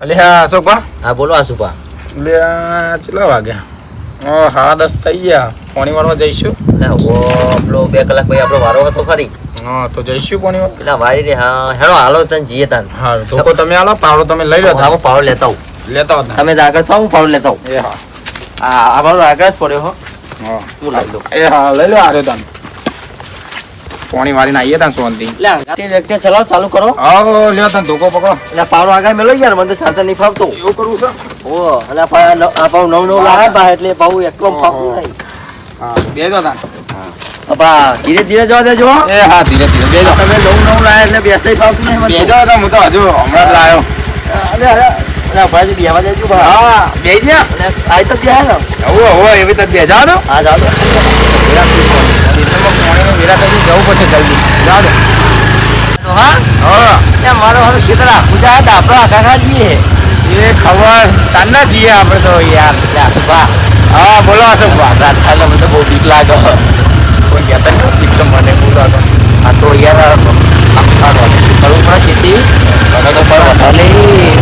અલે હા અશોકભા? હા બોલો એટલે આ કેટલા વાગ્યા ઓ હા દસ થઈ ગયા. પોણી વાળવા જઈશું ઓ આપણો બે કલાક પછી આપણો વારો હતો ખરી. હા તો જઈશું પોણી વાળ એટલે વાળી રે હા હેડો હાલો તને જઈએ તાન. હા ધોકો તમે હાલો પાવડો તમે લઈ લો હા પાવડો લેતા હું લેતા હતા તમે આગળ થાવ હું પાવડો લેતા હું એ હા. આ આ પાવર આગળ જ પડ્યો હો. હા. હું લઈ લો. એ હા લઈ લો આર્યો તમે પોણી વાળીને આવીએ તા સોનથી. એટલે ચાલુ કરો. આવો લ્યો તમે ધોકો પકડો. એટલે પાવર આગળ મેલો યાર મને તો ચાલતા નહીં ફાવતો. એવું કરવું છે? ઓ એટલે આ પાવ નવ નવ લાવે પા એટલે પાવ એટલો ફાવતો નહીં. હા બેજો તા અપા ધીરે ધીરે જવા દેજો એ હા ધીરે ધીરે બેજો. તમે નવ નવ લાવે એટલે બેસતા ફાવતું નહીં બેજો તા હું તો હજુ હમણાં જ લાયો. અરે ભાઈ બેવા દેજો હા તો ને. હવે હવે એવી તો. બેજા દો હા તો. સીઝનમાં પોણીનું વિરાટ હજી જવું પડશે જલ્દી. જા હા? મારો હારો શીતળા પૂજા હતા આપણો ખા જઈએ એ ખબર. સાંજના જઈએ આપણે તો યાર. આસુભા હા બોલો અશોકભા રાત એટલે મને બહુ બીક લાગે. કોઈ કહેતા નહીં ઠીક તો મને બહુ તો આ તો યાર આખા કરવું પડે ખેતી મને તો પર વધારે નહીં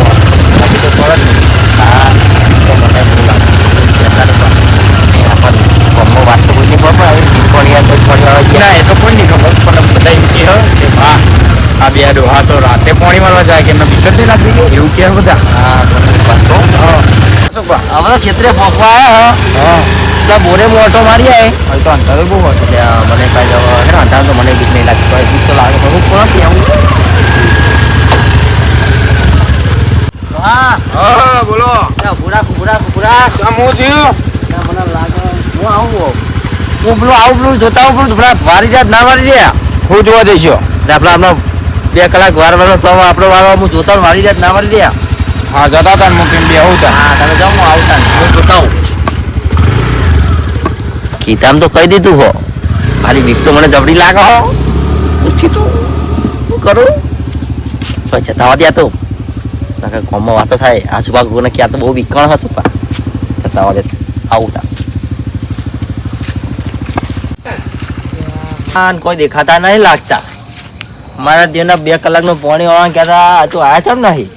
બાકી તો પર જ નહીં હા તો મને બહુ લાગે કહેતા નહીં પણ ગામમાં વાત તો કોઈ નહીં ખબર પણ આવી ચીકણી યાર તો ફરી આવે છે ના એ તો કોઈ નહીં ખબર પણ બધા એમ કહે કે હા આ બે ડોહા તો રાતે પોણી મારવા જાય કે એમને બીક જ નહીં લાગતી એવું કહે બધા હા મને વાત તો અશોકભા હવે તો ક્ષેત્રે પહોંચવા આવ્યા હા. હા. બોરે મોટો મારી આવે હવે તો અંતર બહુ હશે એટલે મને કાંઈ જવા હે ને તો મને બીક નહીં લાગતી. હોય બીક તો લાગે પણ હું કોણ ત્યાં હા. હા બોલો. પૂરા પૂરા ચમ હું થયું મને લાગે હું આવું હું પેલું આવું પેલું જોતા આવું પેલું પેલા વારી ના વારી રહ્યા? હું જોવા જઈશું. એટલે આપણે બે કલાક વાર વાર આપણો વારો હું જોતા વારી જાત ના વારી રહ્યા? હા જતા હતા મૂકીને બે હું તા હા તમે જાઓ હું આવતા હું બતાવું કીતામ તો કહી દીધું હો. મારી બીક તો મને જબડી લાગે હો. પૂછી તો શું કરું? તો જતા હોત તો. નકર ગામમાં વાતો થાય. આજુબાજુ કોઈને ક્યાં તો બહુ બીકણ હતું પા જતા હોત આવું આન કોઈ દેખાતા નહીં લાગતા. મારા દેવના બે કલાકનું પાણી વાળા કહેતા તું આયા છે નહીં?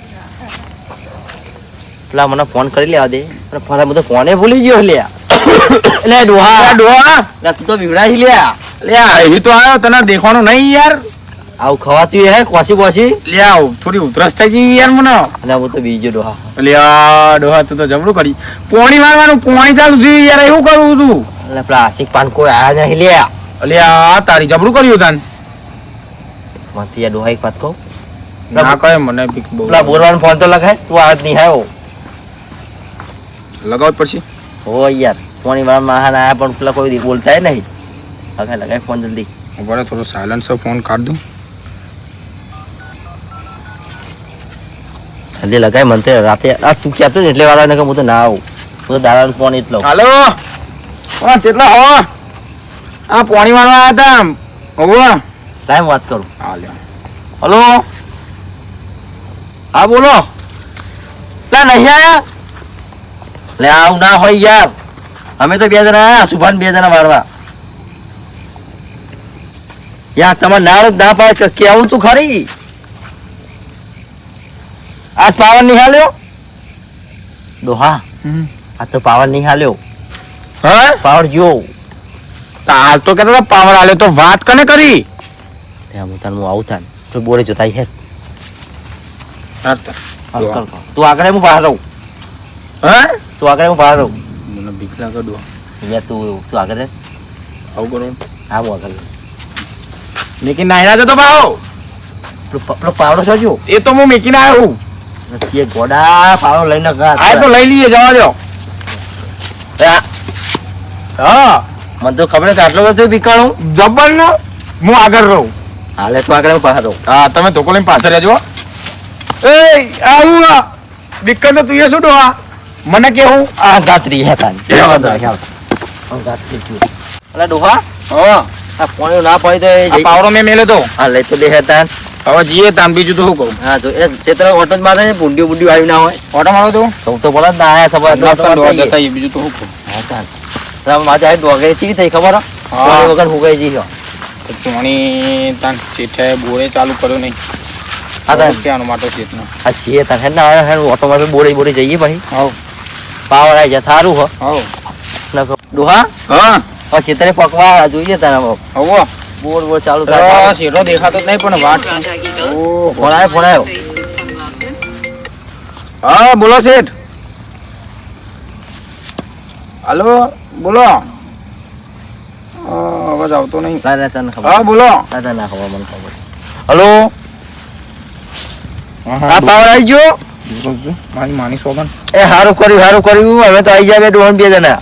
પેલા મને ફોન કરી લેવા દે. પણ ફરા બધો ફોને ભૂલી ગયો લ્યા. એટલે ડોહા. ડોહા. લે તું તો બીવડાઈ લ્યા. લે એ તો આવ્યો તને દેખવાનું નહીં યાર. આવું ખવાતું હે કોસી કોસી લે આવ થોડી ઉતરસ થઈ ગઈ યાર મને. અને હું તો બીજો ડોહા. લ્યા આ ડોહા તું તો જબરું કરી. પોણી મારવાનું પોણી ચાલુ થયું યાર એવું કરવું તું. એટલે પ્લાસ્ટિક પાન કોઈ આયા નહીં લ્યા. અલ્યા તારી જબરું કર્યું તાન. માથી આ ડોહા એક વાત કહું. ના કહે મને બીક બહુ ફોન તો લખાય તું આજ નહીં આવ્યો લગાવ પછી હો યાર. ફોન મારા મહાન આયા પણ પેલા કોઈ દી થાય નહીં. હવે લગાય ફોન જલ્દી. ઊભા થોડો સાયલન્સ ફોન કાઢ દઉં. જલ્દી લગાય મને તો રાતે આ તું કહેતો ને એટલે વાળા ને હું તો ના આવું. હું તો દાદાનો ફોન એટલો હાલો! હા કેટલા હો. આ પાણી મારવા આવ્યા હતા હોવા. ટાઈમ વાત કરું? હલો. હા બોલો. લા નહીં આયા? લે આવું ના હોય યાર. અમે તો બે જણા સુભાન બે જણા મારવા યાર તમારે ના ના પાડે કેવું તું ખરી? આજ પાવર નહીં હાલ્યો દોહા આ તો પાવર નહીં હાલ્યો હા પાવર જો હાલ તો કેતા પાવર હાલ્યો તો વાત કને કરી? હું તને હું આવું થાય તો બોરે જોતા હે. હા. તું. આગળ હું બહાર રહું તું આગળ હું બહાર રહું. મને બીક લાગે ડો અહીંયા તું તું આગળ રહે આવું કરો હા હું આગળ. મેકીને નાયરા જતો તો પેલો પાવડો છો એ તો હું મેકીને આવ્યો એ ગોડા પાવડો લઈને આ તો લઈ લઈએ જવા દો હા. મને તો ખબર કે આટલો બધો બીકાણું જબર ને હું આગળ રહું. હાલે તો આગળ પાછળ રહું. હા તમે ધોકો લઈને પાછળ રહેજો એ આવું બીકન તો તું એ શું ડોહા મને કેવું આ ગાત્રી હે. આ છું. અલા ડોહા? હા. આ પોણિયો ના પડી તો આ પાવડો મેં મેલે તો. હા લઈ તો લે હે તાન હવે જીએ તાન બીજું તો શું કહું? હા તો એ ક્ષેત્ર ઓટો જ મારે ભૂંડી ભૂંડી આવી ના હોય. ઓટો મારો તો? સૌ તો બોલા ના આયા ખબર ઓટો ડોહા. જતા બીજું તો શું કહું? હા તાન તો માથે આ ડોગે ચી થઈ ખબર? હો? હા. વગર હું હુકાઈ જી પાણી તાન ચીઠે બોરે ચાલુ કર્યો નહીં. હા તાન ક્યાંનો માટો શેઠનો. આ છીએ તાન હે ના હેડ ઓટોમાં બોડી બોડી જઈએ ભાઈ હવ. પાવર આવી જાય સારું હો. ડોહા હા. હવે ખેતરે પકવા જોઈએ તારા હવો. બોર બોર ચાલુ થાય. શેઠો દેખાતો નહીં પણ વાત ફોન આવ્યો હા બોલો શેઠ. હાલો બોલો. અવાજ આવતો નહીં. તને હા બોલો. હલો. આ પાવર આવી ગયો? મારી માની સોગન એ સારું કર્યું સારું કર્યું. હવે તો આવી જાય ડોહન બે જણા.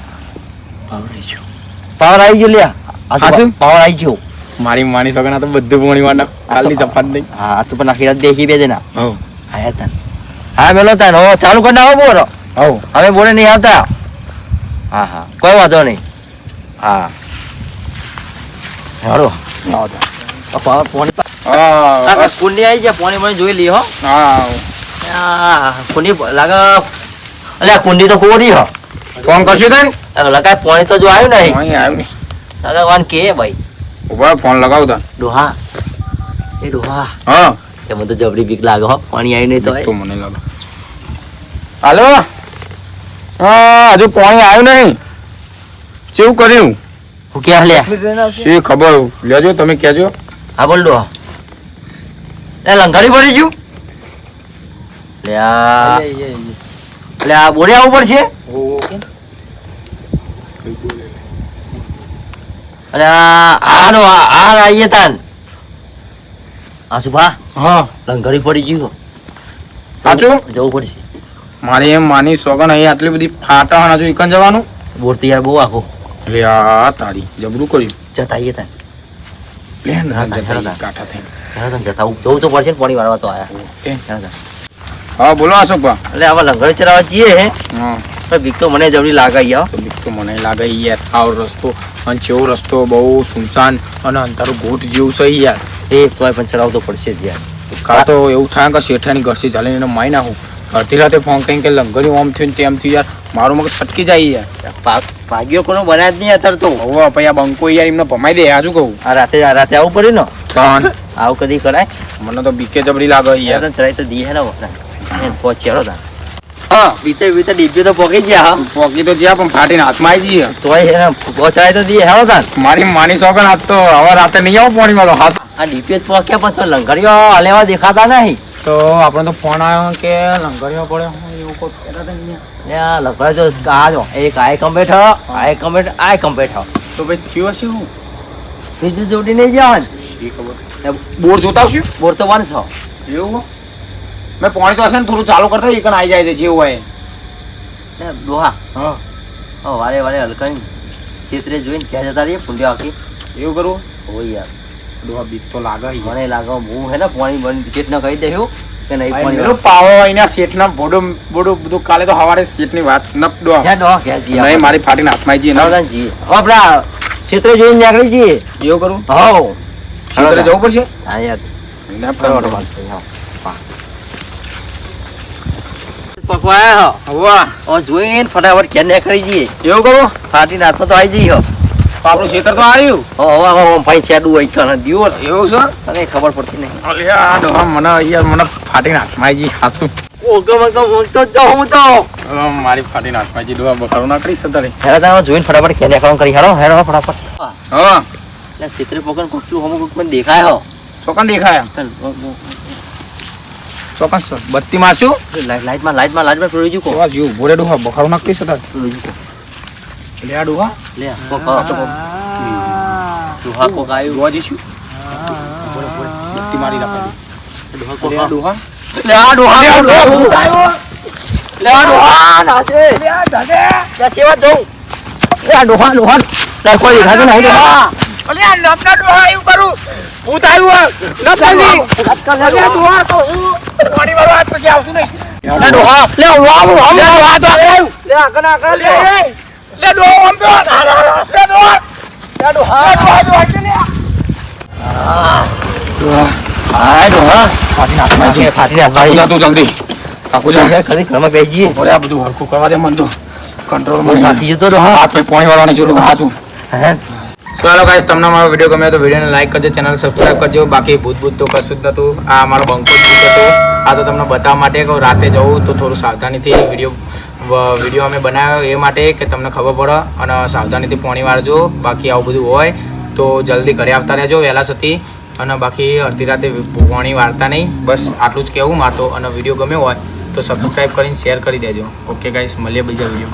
પાવર આવી ગયો. લ્યા. પાવર આવી ગયો. મારી માની સોગના તો બધું પોણી વાળા કાલની ચપાટ નહીં. હા તું પણ આખી રાત બેસી બે જણા. હા યાર હા મેલો તાન હો ચાલુ કરી નાખો બોરો હો હવે બોલે નહીં આવતા. હા હા. કોઈ વાંધો નહીં. હા. હાલો તો. પાવર ફોન હા આવી જાય પોણી મને જોઈ લી હો. હા આ લાગે અલ્યા કુંડી તો કોરી હો. ફોન કરશું તને? લગાય પાણી તો જો આવ્યું નહીં. અહીં આવ્યું નહીં. વાન કે ભાઈ? ઊભા ફોન લગાવતા ડોહા. એ ડોહા. હા. એ મને તો જબરી બીક લાગે હો પાણી આવી નહીં તો તો મને લાગે. હાલો. હા હજુ પાણી આવ્યું નહીં. શું કર્યું? હું ક્યાં લ્યા? શું ખબર? લેજો તમે કહેજો. હા બોલ ડોહા. એ લંઘારી પડી ગયું? લ્યા. લ્યા બોરે આવવું પડશે અરે આનો આ આવીએ તાન. આ સુભા હા. લંઘારી પડી ગયું સાચું? જવું પડશે. મારી એમ માની સોગન અહીં આટલી બધી ફાટા હજુ એકન જવાનું? બોર તૈયાર બહુ આખો. એટલે આ તારી જબરું કર્યું. જતા આઈએ તાન. પ્લેન હા, હા, હા. કાઠા થઈને જતા જવું તો પડશે ને પાણી વાળવા તો આયા. હા બોલો અશોકભા એટલે આવા લંગર ચરાવવા જઈએ હે. હા. બીક તો મને જવડી લાગે યાર બીક તો મને લાગે યાર આવો રસ્તો અને ચેવો રસ્તો બહુ સુનસાન અને અંતર ગોટ જેવું છે યાર. એ તોય પણ ચડાવતો પડશે જ યાર. કાં તો એવું થાય કે શેઠાની ઘરથી ચાલીને એને મારી નાખું. અડધી રાતે ફોન કરીને કે લંગરી ઓમ થયું ને તેમ થયું યાર મારું મગજ સટકી જાય યાર. ભાગ્યો કોનો બનાય જ નહીં અત્યારે તો. હવે પછી આ બંકો યાર એમને ભમાઈ દે આજુ કહું? આ રાતે આ રાતે આવું પડ્યું ને? આવું કદી કરાય? મને તો બીકે જબડી લાગે યાર. ચડાય તો દીએ હે ને પહોંચ્યો તા. હા. બીતે બીતે ડીપી તો પોકી ગયા પોકી તો જ્યાં પણ ફાટીને હાથમાં આવી જઈએ. તો હે ને પહોંચાય તો હેડો તાન મારી માની સોગન આજ તો હવે રાતે નહીં આવો પાણી વાળો હાથ આ ડીપી પહોંચ્યા પણ હલેવા દેખાતા નહીં. તો આપણે તો ફોન આવ્યો કે લંગડીઓ પડે હોય એવું કોઈ કહેતા જો આ જો એક આય કમ્પ્લેટ હ આય કમ્પ્લેટ આય કમ્પ્લેટ હ તો ભાઈ થયો હશે હું બીજું જોડી નહીં જવાનું? બોર જોતા આવશું બોર તો વન છો એવું? મેં પાણી તો હશે ને થોડું ચાલુ કરતા એકન આવી જાય છે જેવું હોય. ડોહા હા. વારે વારે હલકાઈ ચિત્રે જોઈને ક્યાં જતા રહીએ ફૂંડ્યા આખી એવું કરવું હોય યાર. ડોહા બીક તો લાગે મને લાગે હું હે ને પાણી બંધ ચેત ન કહી દેવું કે નહીં પાણી પાવો અહીંના શેઠના ભોડો ભોડો બધું કાલે તો સવારે શેઠની વાત ન ડોહા નહીં મારી ફાટીને હાથમાં જી ને. જઈએ. હવે જોઈને નીકળી જઈએ. એવું કરું? હો. શેતરે જવું પડશે? હા યાર. ના કરો વાત હા. પકવાયા હો. વાહ. ઓ જોઈને ફટાફટ ક્યાં નીકળી જઈએ. એવું કરો? ફાટી નાથમાં તો આવી જઈએ હો. આપણું ખેતર તો આવ્યું. હો હવે હું ભાઈ છેડું હોય કણ દિયો એવું છે? અરે ખબર પડતી નહીં. અલ્યા ડોહા મને યાર મને ફાટીને હાથમાં આવી જઈ હાસું. ઓગમ ઓગમ ઊંઘતો જ હું તો. મારી ફાટીને હાથમાં માઈ જઈ ડોહા બખાડો ના કરી સતારે હેરા તમે જોઈને ફટાફટ ક્યાં નીકળવાનું કરી. હેરો હેરો ફટાફટ. હા. એટલે ચિત્ર પકડ કોકલું હમુક મને દેખાય હો. ચોકન દેખાયા ચોકન સર બત્તી મારશું? લાઈટમાં લાઈટમાં લાઈટમાં પેલું જુકો આ જીવ ભોરે ડોહા બખારો નાખતી કરી સતારે પેલું જુકો લે આ ડોહા લે કરો તો કો દુહા કોક દીશું ભોરે ભોરે બત્તી મારી રાખો દુહા કો ડોહા લે આ ડોહા લે આ ડોહા. લે આ ડોહા નાચે લે આ દાદે લે કેવા જઉં લે આ ડોહા ડોહા લે કોઈ દેખાતું નહીં ડોહા અલ્યા નપના ડોહા એવું કરું. ભૂત આવ્યું નપલી અલ્યા ડોહા તો હું પાણી વાળો હાથ પછી આવશું નહીં. લે ડોહા લે વાવ વાવ લે ડોહા આગળ આવ્યું લે આગળ આગળ લે લે લે આમ તો લે ડોહા લે ડોહા ડોહા ડોહા કે લે ડોહા આ ડોહા ફાટી નાખવા છે ફાટી નાખવા જા તું જલ્દી. આખું જા ખરી ઘરમાં બેસી જઈએ. આ બધું હરખું કરવા દે મન તો. કંટ્રોલ બહુ જતો ડોહા હાથ પે પાણી વાળવાને જરૂર હાચું હે. સો હાલો તમને મારો વીડિયો ગમ્યો તો વિડીયોને લાઈક કરજો ચેનલ સબસ્ક્રાઈબ કરજો. બાકી ભૂત તો કશું જ નહોતું. આ અમારો બંકો હતો. આ તો તમને બતાવવા માટે કે રાતે જવું તો થોડું સાવધાનીથી વીડિયો વીડિયો અમે બનાવ્યો એ માટે કે તમને ખબર પડે અને સાવધાનીથી પોણી વાળજો બાકી આવું બધું હોય તો જલ્દી ઘરે આવતા રહેજો, વહેલા સુધી અને બાકી અડધી રાતે પોણી વાળતા નહીં. બસ આટલું જ કહેવું, મારતો અને વીડિયો ગમ્યો હોય તો સબસ્ક્રાઈબ કરીને શેર કરી દેજો. ઓકે ગાઈસ મળીએ બીજા વીડિયો